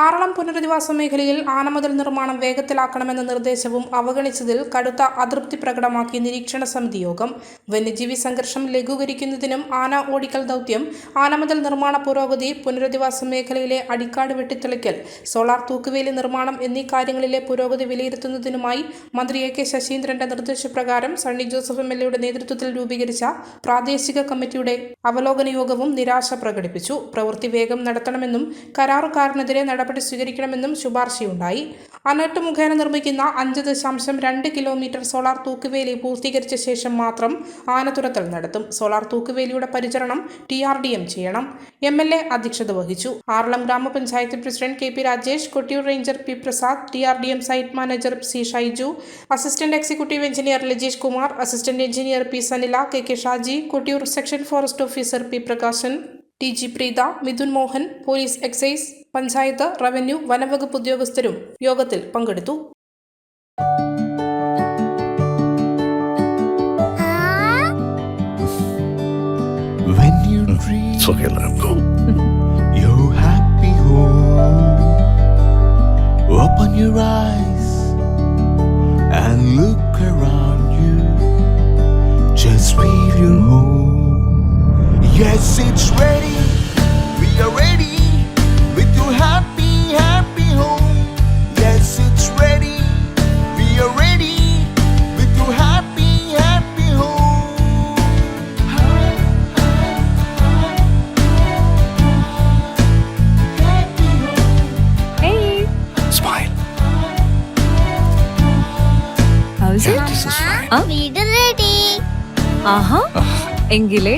ആറളം പുനരധിവാസ മേഖലയിൽ ആനമതിൽ നിർമ്മാണം വേഗത്തിലാക്കണമെന്ന നിർദ്ദേശവും അവഗണിച്ചതിൽ കടുത്ത അതൃപ്തി പ്രകടമാക്കി നിരീക്ഷണ സമിതി യോഗം. വന്യജീവി സംഘർഷം ലഘൂകരിക്കുന്നതിനും ആന ഓടിക്കൽ ദൗത്യം ആനമതിൽ നിർമ്മാണ പുരോഗതി പുനരധിവാസ മേഖലയിലെ അടിക്കാട് വെട്ടിത്തെളിക്കൽ സോളാർ തൂക്കുവേലി നിർമ്മാണം എന്നീ കാര്യങ്ങളിലെ പുരോഗതി വിലയിരുത്തുന്നതിനുമായി മന്ത്രി എ കെ ശശീന്ദ്രന്റെ നിർദ്ദേശപ്രകാരം സണ്ണി ജോസഫ് എം എൽ എയുടെ നേതൃത്വത്തിൽ രൂപീകരിച്ച പ്രാദേശിക കമ്മിറ്റിയുടെ അവലോകന യോഗവും നിരാശ പ്രകടിപ്പിച്ചു. പ്രവൃത്തി വേഗം നടത്തണമെന്നും കരാറുകാരനെതിരെ നടപടി സ്വീകരിക്കണമെന്നും ശുപാർശയുണ്ടായി. അനട്ട് മുഖേന നിർമ്മിക്കുന്ന അഞ്ച് ദശാംശം രണ്ട് കിലോമീറ്റർ സോളാർ തൂക്കുവേലി പൂർത്തീകരിച്ച ശേഷം മാത്രം ആനതുരത്തൽ നടത്തും. സോളാർ തൂക്കുവേലിയുടെ പരിചരണം ടി ആർ ഡി എം ചെയ്യണം. എം എൽ എ അധ്യക്ഷത വഹിച്ചു. ആറളം ഗ്രാമപഞ്ചായത്ത് president K P Rajesh Kottiyoor ranger P Prasad T R D M site manager C Shaiju assistant executive engineer Lajeesh Kumar assistant engineer P Sanila K K Shaji Kottiyoor section forest officer P Prakashan T G Preetha Mithun Mohan police excise panchayat revenue വനംവകുപ്പ് ഉദ്യോഗസ്ഥരും യോഗത്തിൽ പങ്കെടുത്തു. When Yes, it's ready. We are ready with your happy, happy home. Yes, it's ready. We are ready with your happy, happy home. Hey, Smile. how's it? This is fine. ആ? വീട് ready ആഹാ എങ്കിലേ